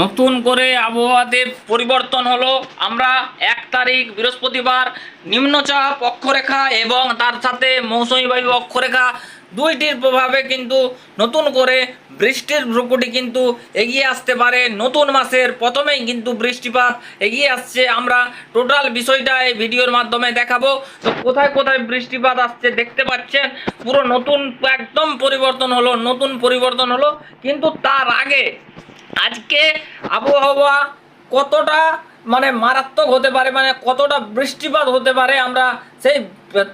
নতুন করে আবহাওয়াতে পরিবর্তন হলো। আমরা এক তারিখ বৃহস্পতিবার নিম্নচাপ অক্ষরেখা এবং তার সাথে মৌসুমী বায়ু অক্ষরেখা দুইটির প্রভাবে কিন্তু নতুন করে বৃষ্টির ভ্রুকুটি কিন্তু এগিয়ে আসতে পারে। নতুন মাসের প্রথমেই কিন্তু বৃষ্টিপাত এগিয়ে আসছে। আমরা টোটাল বিষয়টা এই ভিডিওর মাধ্যমে দেখাবো। তো কোথায় কোথায় বৃষ্টিপাত আসছে দেখতে পাচ্ছেন? পুরো নতুন একদম পরিবর্তন হলো, নতুন পরিবর্তন হলো। কিন্তু তার আগে আজকে আবহাওয়া কতটা মানে মারাত্মক হতে পারে মানে কতটা বৃষ্টিপাত হতে পারে, আমরা সেই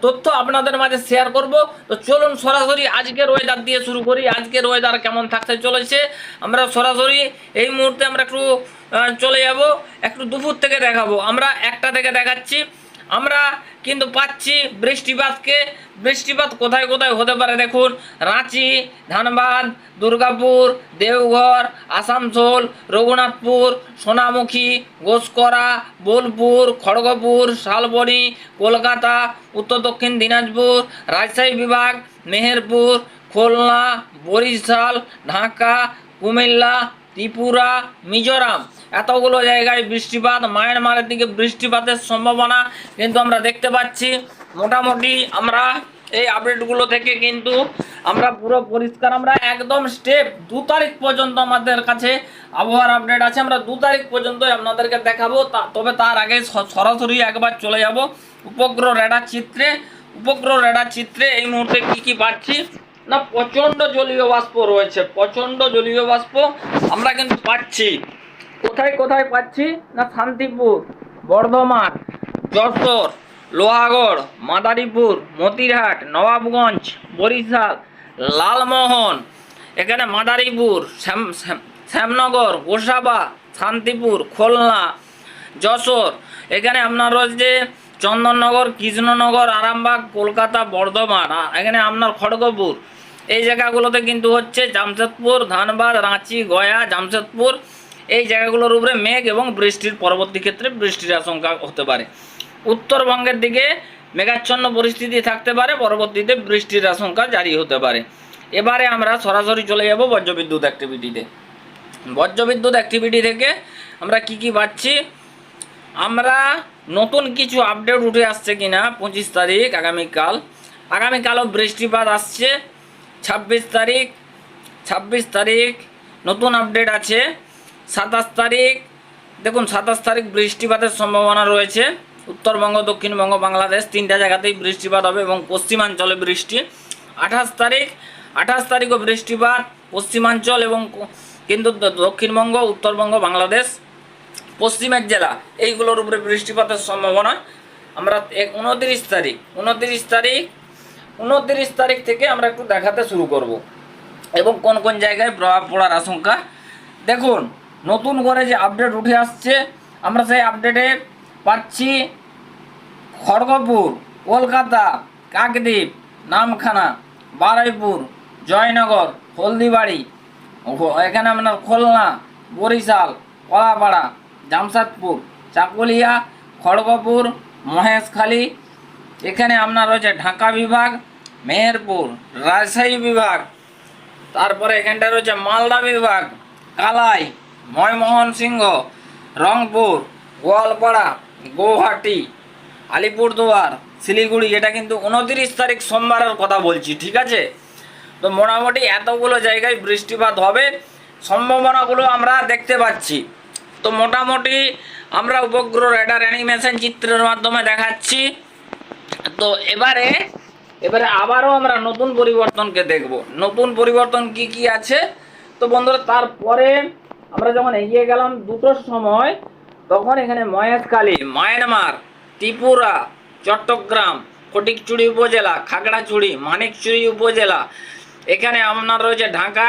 তথ্য আপনাদের মাঝে শেয়ার করব। তো চলুন সরাসরি আজকের ওয়েদার দিয়ে শুরু করি। আজকের ওয়েদার কেমন থাকতে চলেছে, আমরা সরাসরি এই মুহূর্তে আমরা একটু চলে যাব, একটু দুপুর থেকে দেখাবো। আমরা একটা থেকে দেখাচ্ছি। আমরা কিন্তু পাচ্ছি বৃষ্টিপাতকে। বৃষ্টিপাত কোথায় কোথায় হতে পারে দেখুন, রাঁচি, ধানবাদ, দুর্গাপুর, দেওঘর, আসানসোল, রঘুনাথপুর, সোনামুখী, গোসকরা, বোলপুর, খড়গপুর, শালবনি, কলকাতা, উত্তর দক্ষিণ দিনাজপুর, রাজশাহী বিভাগ, মেহেরপুর, খুলনা, বরিশাল, ঢাকা, কুমিল্লা, ত্রিপুরা, মিজোরাম। এতগুলো জায়গায় বৃষ্টিপাত, মায়ানমারের দিকে বৃষ্টিপাতের সম্ভাবনা কিন্তু আমরা দেখতে পাচ্ছি। মোটামুটি আমরা এই আপডেটগুলো থেকে কিন্তু আমরা পুরো পরিষ্কার, আমরা একদম স্টেপ দু তারিখ পর্যন্ত আমাদের কাছে আবহাওয়ার আপডেট আছে। আমরা দু তারিখ পর্যন্ত আপনাদেরকে দেখাবো তবে তার আগে সরাসরি একবার চলে যাব উপগ্রহ রেডার চিত্রে। উপগ্রহ রেডার চিত্রে এই মুহূর্তে কি কি পাচ্ছি? না প্রচণ্ড জলীয় বাষ্প রয়েছে প্রচণ্ড জলীয় বাষ্প আমরা কিন্তু পাচ্ছি। কোথায় কোথায় পাচ্ছি? না শান্তিপুর, বর্ধমান, যশোর, লোহাগড়, মাদারীপুর, মতিরহাট, নবাবগঞ্জ, বরিশাল, লালমোহন, এখানে মাদারীপুর, শ্যাম, শ্যাম- শ্যামনগর, গোসাবা, শান্তিপুর, খুলনা, যশোর, এখানে আপনার রয়েছে চন্দননগর, কৃষ্ণনগর, আরামবাগ, কলকাতা, বর্ধমান এখানে আপনার খড়গপুর। এই জায়গাগুলোতে কিন্তু হচ্ছে জামশেদপুর, ধানবাদ, রাঁচি, গয়া, জামশেদপুর এই জায়গাগুলোর উপরে মেঘ এবং বৃষ্টির পরবর্তী ক্ষেত্রে বৃষ্টির আশঙ্কা হতে পারে। উত্তরবঙ্গের দিকে মেঘাচ্ছন্ন পরিস্থিতি থাকতে পারে, পরবর্তীতে বৃষ্টির আশঙ্কা জারি হতে পারে। এবারে আমরা সরাসরি চলে যাব বজ্রবিদ্যুৎ অ্যাক্টিভিটিতে বজ্রবিদ্যুৎ অ্যাক্টিভিটি থেকে আমরা কি কি পাচ্ছি? আমরা নতুন কিছু আপডেট উঠে আসছে কিনা পঁচিশ তারিখ, আগামীকাল। আগামীকালও বৃষ্টিপাত আসছে। ছাব্বিশ তারিখ ছাব্বিশ তারিখ নতুন আপডেট আছে। সাতাশ তারিখ, দেখুন, সাতাশ তারিখ বৃষ্টিপাতের সম্ভাবনা রয়েছে। উত্তরবঙ্গ, দক্ষিণবঙ্গ, বাংলাদেশ তিনটা জায়গাতেই বৃষ্টিপাত হবে এবং পশ্চিমাঞ্চলে বৃষ্টি। আঠাশ তারিখ, আঠাশ তারিখও বৃষ্টিপাত, পশ্চিমাঞ্চল এবং কিন্তু দক্ষিণবঙ্গ, উত্তরবঙ্গ, বাংলাদেশ, পশ্চিমের জেলা, এইগুলোর উপরে বৃষ্টিপাতের সম্ভাবনা। আমরা উনত্রিশ তারিখ উনত্রিশ তারিখ উনত্রিশ তারিখ থেকে আমরা একটু দেখাতে শুরু করব। এবং কোন কোন জায়গায় প্রভাব পড়ার আশঙ্কা? দেখুন নতুন করে যে আপডেট উঠে আসছে, আমরা সেই আপডেটে পাচ্ছি খড়গপুর, কলকাতা, কাকদ্বীপ, নামখানা, বারুইপুর, জয়নগর, হলদিবাড়ি এখানে আপনার খুলনা, বরিশাল, কলাপাড়া, জামশেদপুর, চাকুলিয়া, খড়গপুর, মহেশখালী, এখানে আপনার রয়েছে ঢাকা বিভাগ, মেহেরপুর, রাজশাহী বিভাগ, তারপরে এখানটা রয়েছে মালদা বিভাগ, কালাই ময়মোহন সিংহ, রংপুর, গোয়ালপাড়া, গৌহাটি, আলিপুরদুয়ার, শিলিগুড়ি, এটা কিন্তু উনতিরিশ তারিখ সোমবারের কথা বলছি, ঠিক আছে? তো মোটামুটি এতগুলো জায়গায় বৃষ্টিপাত হবে, সম্ভাবনাগুলো আমরা দেখতে পাচ্ছি। তো মোটামুটি আমরা উপগ্রহ রেডার অ্যানিমেশন চিত্রের মাধ্যমে দেখাচ্ছি। তো এবারে এবারে আবারও আমরা নতুন পরিবর্তনকে দেখব। নতুন পরিবর্তন কি কি আছে? তো বন্ধুরা, তারপরে আমরা যখন এগিয়ে গেলাম দুটোর সময়, তখন এখানে মহেশখালী মায়ানমার, ত্রিপুরা, চট্টগ্রাম ফটিকচুড়ি উপজেলা, খাগড়াছড়ি, মানিকচুড়ি উপজেলা। এখানে আপনার রয়েছে ঢাকা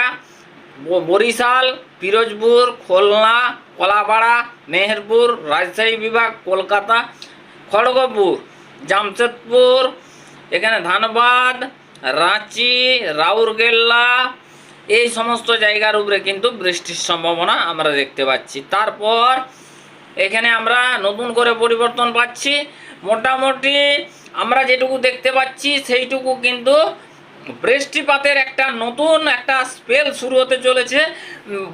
বরিশাল, পিরোজপুর, খুলনা, কলাপাড়া, মেহেরপুর, রাজশাহী বিভাগ, কলকাতা, খড়গপুর, জামশেদপুর, এখানে ধানবাদ, রাঁচি, রাউরকেল্লা এই সমস্ত জায়গার উপরে কিন্তু বৃষ্টির সম্ভাবনা আমরা দেখতে পাচ্ছি। তারপর এখানে আমরা নতুন করে পরিবর্তন পাচ্ছি। মোটামুটি আমরা যেটুকু দেখতে পাচ্ছি, সেইটুকু কিন্তু বৃষ্টিপাতের একটা নতুন একটা স্পেল শুরু হতে চলেছে।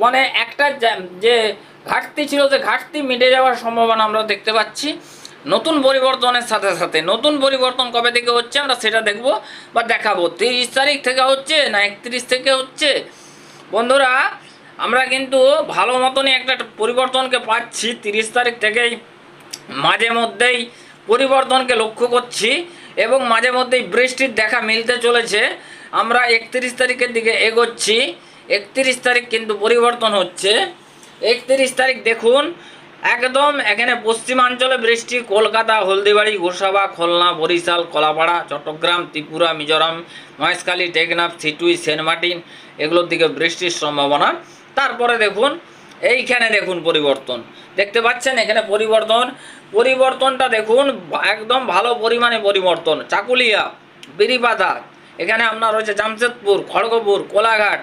মানে একটা যে ঘাটতি ছিল, যে ঘাটতি মিটে যাওয়ার সম্ভাবনা আমরা দেখতে পাচ্ছি। নতুন পরিবর্তনের সাথে সাথে, নতুন পরিবর্তন কবে থেকে হচ্ছে আমরা সেটা দেখব বা দেখাবো। তিরিশ তারিখ থেকে হচ্ছে না একত্রিশ থেকে হচ্ছে? বন্ধুরা, আমরা কিন্তু ভালো মতনই একটা পরিবর্তনকে পাচ্ছি, তিরিশ তারিখ থেকেই মাঝে মধ্যেই পরিবর্তনকে লক্ষ্য করছি এবং মাঝে মধ্যেই বৃষ্টির দেখা মিলতে চলেছে। আমরা একত্রিশ তারিখের দিকে এগোচ্ছি, একত্রিশ তারিখ কিন্তু পরিবর্তন হচ্ছে। একত্রিশ তারিখ দেখুন একদম এখানে পশ্চিমাঞ্চলে বৃষ্টি, কলকাতা, হলদিবাড়ি, গোসাবা, খুলনা, বরিশাল, কলাপাড়া, চট্টগ্রাম, ত্রিপুরা, মিজোরাম, মহেশখালী, টেকনাফ, সিটুই, সেন্ট মার্টিন, এগুলোর দিকে বৃষ্টির সম্ভাবনা। তারপরে দেখুন, এইখানে দেখুন পরিবর্তন। দেখতে পাচ্ছেন এখানে পরিবর্তন। পরিবর্তনটা দেখুন, একদম ভালো পরিমাণে পরিবর্তন। চাকুলিয়া, বিরিপাতা, এখানে আপনার রয়েছে জামশেদপুর, খড়গপুর, কোলাঘাট,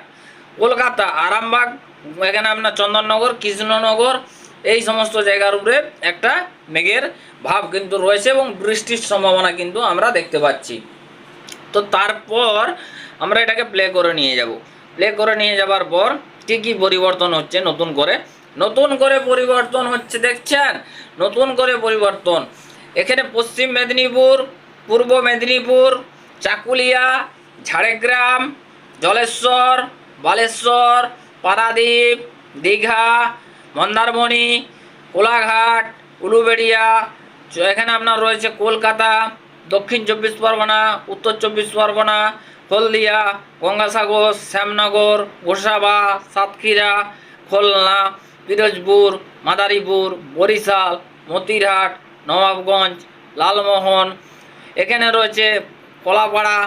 কলকাতা, আরামবাগ, এখানে আপনার চন্দননগর, কৃষ্ণনগর এই সমস্ত জায়গার উপরে একটা মেঘের ভাব কিন্তু রয়েছে এবং বৃষ্টির সম্ভাবনা কিন্তু আমরা দেখতে পাচ্ছি। তো তারপর আমরা এটাকে প্লে করে নিয়ে যাব। প্লে করে নিয়ে যাবার পর কী কী পরিবর্তন হচ্ছে নতুন করে? নতুন করে পরিবর্তন হচ্ছে দেখছেন? নতুন করে পরিবর্তন। এখানে পশ্চিম মেদিনীপুর, পূর্ব মেদিনীপুর, চাকুলিয়া, ঝাড়গ্রাম, জলেশ্বর, বালেশ্বর, পারাদ্বীপ, দীঘা মন্দারমণি, কোলাঘাট, উলুবেড়িয়া এখানে আপনার রয়েছে কলকাতা, দক্ষিণ চব্বিশ পরগনা, উত্তর চব্বিশ পরগনা, হলদিয়া, গঙ্গাসাগর, শ্যামনগর, গোসাবা, সাতক্ষীরা, খুলনা, পিরোজপুর, মাদারীপুর, বরিশাল, মতিরহাট, নবাবগঞ্জ, লালমোহন। এখানে রয়েছে কলাপাড়া,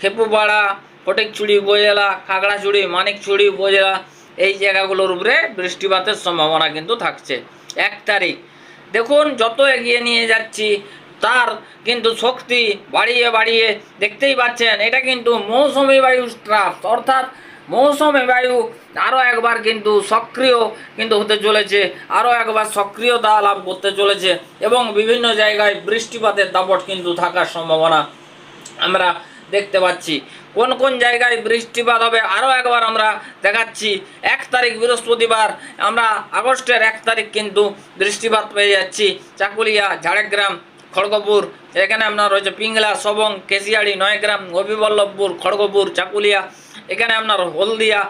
খেপুপাড়া, ফটিকছড়ি উপজেলা, খাগড়াছড়ি, মানিকছড়ি উপজেলা এই জায়গাগুলোর উপরে বৃষ্টিপাতের সম্ভাবনা কিন্তু থাকছে। এক তারিখ। দেখুন, যত এগিয়ে নিয়ে যাচ্ছি, তার কিন্তু শক্তি বাড়িয়ে বাড়িয়ে দেখতেই পাচ্ছেন, এটা কিন্তু মৌসুমি বায়ু ট্রাফ অর্থাৎ মৌসুমি বায়ু আরও একবার কিন্তু সক্রিয় কিন্তু হতে চলেছে আরও একবার সক্রিয়তা লাভ করতে চলেছে এবং বিভিন্ন জায়গায় বৃষ্টিপাতের দাপট কিন্তু থাকার সম্ভাবনা আমরা দেখতে পাচ্ছি। কোন কোন জায়গায় বৃষ্টিপাত হবে আরও একবার আমরা দেখাচ্ছি। এক তারিখ বৃহস্পতিবার, আমরা আগস্টের এক তারিখ কিন্তু বৃষ্টিপাত পেয়ে যাচ্ছি। চাকুলিয়া, ঝাড়গ্রাম, খড়গপুর, এখানে আপনার রয়েছে পিংলা, সবং, কেশিয়াড়ি, নয়গ্রাম, গোপীবল্লভপুর, খড়গপুর, চাকুলিয়া, এখানে আপনার হলদিয়া,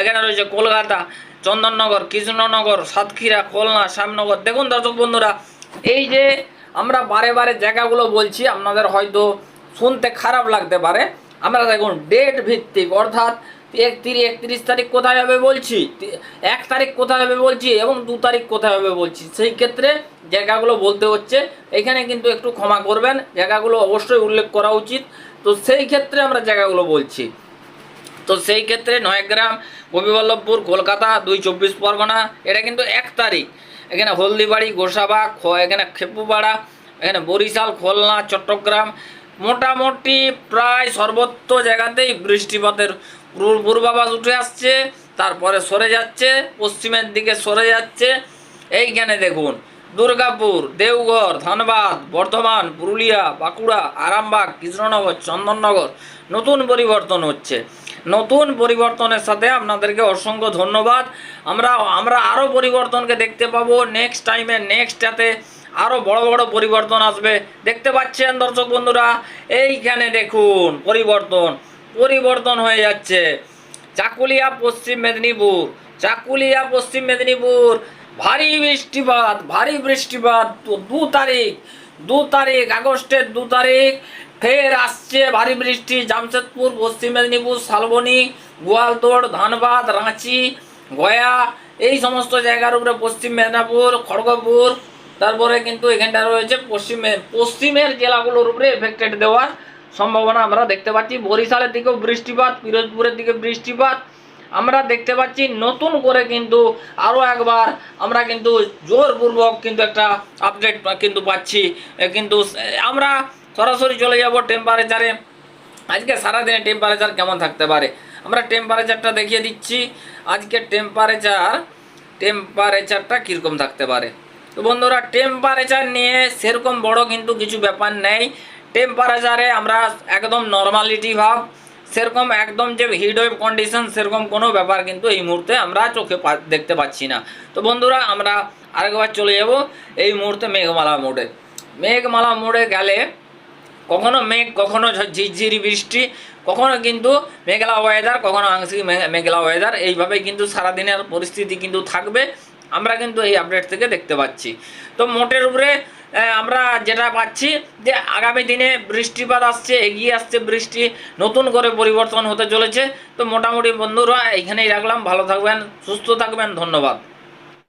এখানে রয়েছে কলকাতা, চন্দননগর, কৃষ্ণনগর, সাতক্ষীরা, খুলনা, শ্যামনগর। দেখুন দর্শক বন্ধুরা, এই যে আমরা বারে বারে জায়গাগুলো বলছি, আপনাদের হয়তো শুনতে খারাপ লাগতে পারে। আমরা দেখুন ডেট ভিত্তিক, অর্থাৎ একত্রিশ একত্রিশ তারিখ কোথায় হবে বলছি? এক তারিখ কোথায় হবে বলছি এবং দু তারিখ কোথায় হবে বলছি? সেই ক্ষেত্রে জায়গাগুলো বলতে হচ্ছে। এখানে কিন্তু একটু ক্ষমা করবেন, জায়গাগুলো অবশ্যই উল্লেখ করা উচিত। তো সেই ক্ষেত্রে আমরা জায়গাগুলো বলছি। তো সেই ক্ষেত্রে নয়গ্রাম, গোপীবল্লভপুর, কলকাতা, দুই চব্বিশ পরগনা, এটা কিন্তু এক তারিখ। এখানে হলদিবাড়ি, গোসাবা এখানে খেপুপাড়া, এখানে বরিশাল, খুলনা, চট্টগ্রাম মোটামুটি প্রায় সর্বত্র জায়গাতেই বৃষ্টিপাতের পূর্বাভাস উঠে আসছে, তারপরে সরে যাচ্ছে, পশ্চিমের দিকে সরে যাচ্ছে। এইখানে দেখুন, দুর্গাপুর, দেওঘর, ধনবাদ, বর্ধমান, পুরুলিয়া, বাঁকুড়া, আরামবাগ, কৃষ্ণনগর, চন্দননগর নতুন পরিবর্তন হচ্ছে। নতুন পরিবর্তনের সাথে আপনাদেরকে অসংখ্য ধন্যবাদ। আমরা আমরা আরও পরিবর্তনকে দেখতে পাবো নেক্সট টাইমে নেক্সটটাতে আরও বড় বড় পরিবর্তন আসবে। দেখতে পাচ্ছেন দর্শক বন্ধুরা, এইখানে দেখুন পরিবর্তন পরিবর্তন হয়ে যাচ্ছে। চাকুলিয়া, পশ্চিম মেদিনীপুর, চাকুলিয়া, পশ্চিম মেদিনীপুর, ভারী বৃষ্টিপাত ভারী বৃষ্টিপাত দু তারিখ দু তারিখ, আগস্টের দু তারিখ, ফের আসছে ভারী বৃষ্টি, জামশেদপুর, পশ্চিম মেদিনীপুর, শালবনী, গোয়ালতোড়, ধানবাদ, রাঁচি, গয়া, এই সমস্ত জায়গার উপরে পশ্চিম মেদিনীপুর, খড়গপুর তারপরে কিন্তু এখানটা রয়েছে পশ্চিমে পশ্চিমের জেলাগুলোর উপরে এফেক্টেড দেওয়ার সম্ভাবনা আমরা দেখতে পাচ্ছি। বরিশালের দিকেও বৃষ্টিপাত, পিরোজপুরের দিকে বৃষ্টিপাত। আমরা দেখতে পাচ্ছি নতুন করে কিন্তু আরও একবার আমরা কিন্তু জোরপূর্বক কিন্তু একটা আপডেট কিন্তু পাচ্ছি। কিন্তু আমরা সরাসরি চলে যাব টেম্পারেচারে আজকে সারাদিনে টেম্পারেচার কেমন থাকতে পারে? আমরা টেম্পারেচারটা দেখিয়ে দিচ্ছি। আজকে টেম্পারেচার টেম্পারেচারটা কীরকম থাকতে পারে? তো বন্ধুরা টেম্পারেচার নিয়ে সেরকম বড় কিন্তু কিছু ব্যাপার নেই। টেম্পারেচারে আমরা একদম নর্মালিটি ভাব, সেরকম একদম যে হিট ওয়েভ কন্ডিশন সেরকম কোনো ব্যাপার কিন্তু এই মুহূর্তে আমরা চোখে দেখতে পাচ্ছি না। তো বন্ধুরা, আমরা আরেকবার চলে যাব এই মুহূর্তে মেঘমালা মোড়ে। মেঘমালা মোড়ে গেলে কখনো মেঘ, কখনো ঝিরঝিরি বৃষ্টি, কখনো কিন্তু মেঘলা ওয়েদার কখনো আংশিক মেঘলা ওয়েদার এইভাবে কিন্তু সারাদিনের পরিস্থিতি কিন্তু থাকবে। আমরা কিন্তু এই আপডেট থেকে দেখতে পাচ্ছি। তো মোটের উপরে আমরা যেটা পাচ্ছি যে আগামী দিনে বৃষ্টিপাত আসছে, এগিয়ে আসছে বৃষ্টি, নতুন করে পরিবর্তন হতে চলেছে। তো মোটামুটি বন্ধুরা, এখানেই রাখলাম। ভালো থাকবেন, সুস্থ থাকবেন, ধন্যবাদ।